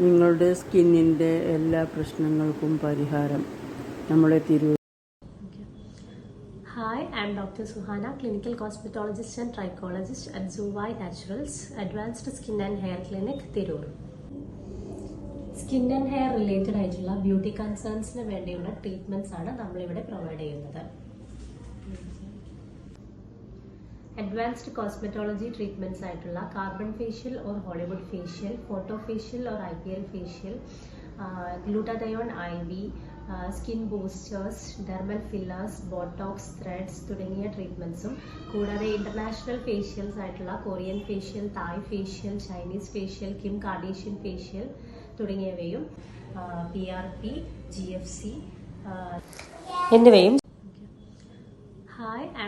നിങ്ങളുടെ സ്കിന്നിന്റെ എല്ലാ പ്രശ്നങ്ങൾക്കും പരിഹാരം നമ്മളെ hi I'm doctor Suhana clinical cosmetologist and trichologist at Zuvai naturals advanced skin and hair clinic Tirur skin and hair related ആയിട്ടുള്ള beauty കൺസേൺസിന് വേണ്ടിയുള്ള ട്രീറ്റ്മെന്റ്സ് ആണ് നമ്മളിവിടെ പ്രൊവൈഡ് ചെയ്യുന്നത്. അഡ്വാൻസ്ഡ് കോസ്മെറ്റോളജി ട്രീറ്റ്മെന്റ്സ് ആയിട്ടുള്ള carbon facial or Hollywood facial photo facial or I P L facial glutathione I V skin boosters dermal fillers botox threads തുടങ്ങിയ ട്രീറ്റ്മെന്റ്സും കൂടാതെ ഇന്റർനാഷണൽ ഫേഷ്യൽസ് ആയിട്ടുള്ള Korean facial Thai facial Chinese facial Kim Kardashian facial തുടങ്ങിയവയും P R P G F C എന്നിവയും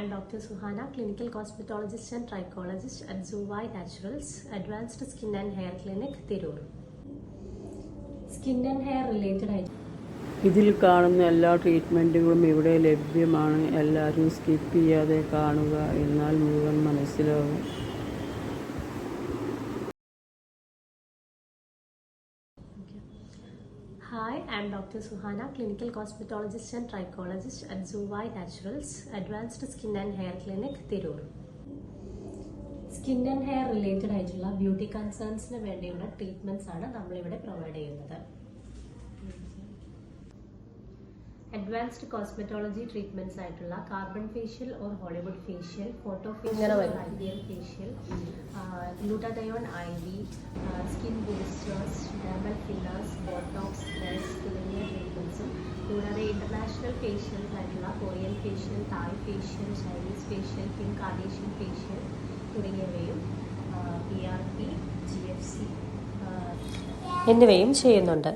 I'm Dr. Suhana, clinical cosmetologist and trichologist at Zuvai Naturals, Advanced Skin and Hair Clinic, Tirur Skin and Hair related ആയിട്ട് ഇതിൽ കാണുന്ന എല്ലാ ട്രീറ്റ്മെന്റുകളും ഇവിടെ ലഭ്യമാണ് എല്ലാവരും skip ചെയ്യാതെ കാണുക എന്നാൽ മുഴുവൻ മനസ്സിലാവും Hi, I'm Dr. Suhana, clinical cosmetologist and trichologist at Zuvai Naturals, Advanced Skin and Hair Clinic, Tirur skin and hair related ആയിട്ടുള്ള ബ്യൂട്ടി കൺസേൺസിന് വേണ്ടിയുള്ള ട്രീറ്റ്മെന്റ്സ് ആണ് നമ്മളിവിടെ പ്രൊവൈഡ് ചെയ്യുന്നത്. അഡ്വാൻസ്ഡ് കോസ്മെറ്റോളജി ട്രീറ്റ്മെന്റ്സ് ആയിട്ടുള്ള carbon facial or Hollywood facial photo facial facial glutathione I V skin boosters dermal fillers botox threads തുടങ്ങിയ ട്രീറ്റ്മെന്റ്സും international facial ആയിട്ടുള്ള Korean facial Thai facial Chinese facial Kim Kardashian facial തുടങ്ങിയവയും P R P G F C എന്നിവയും ചെയ്യുന്നുണ്ട്.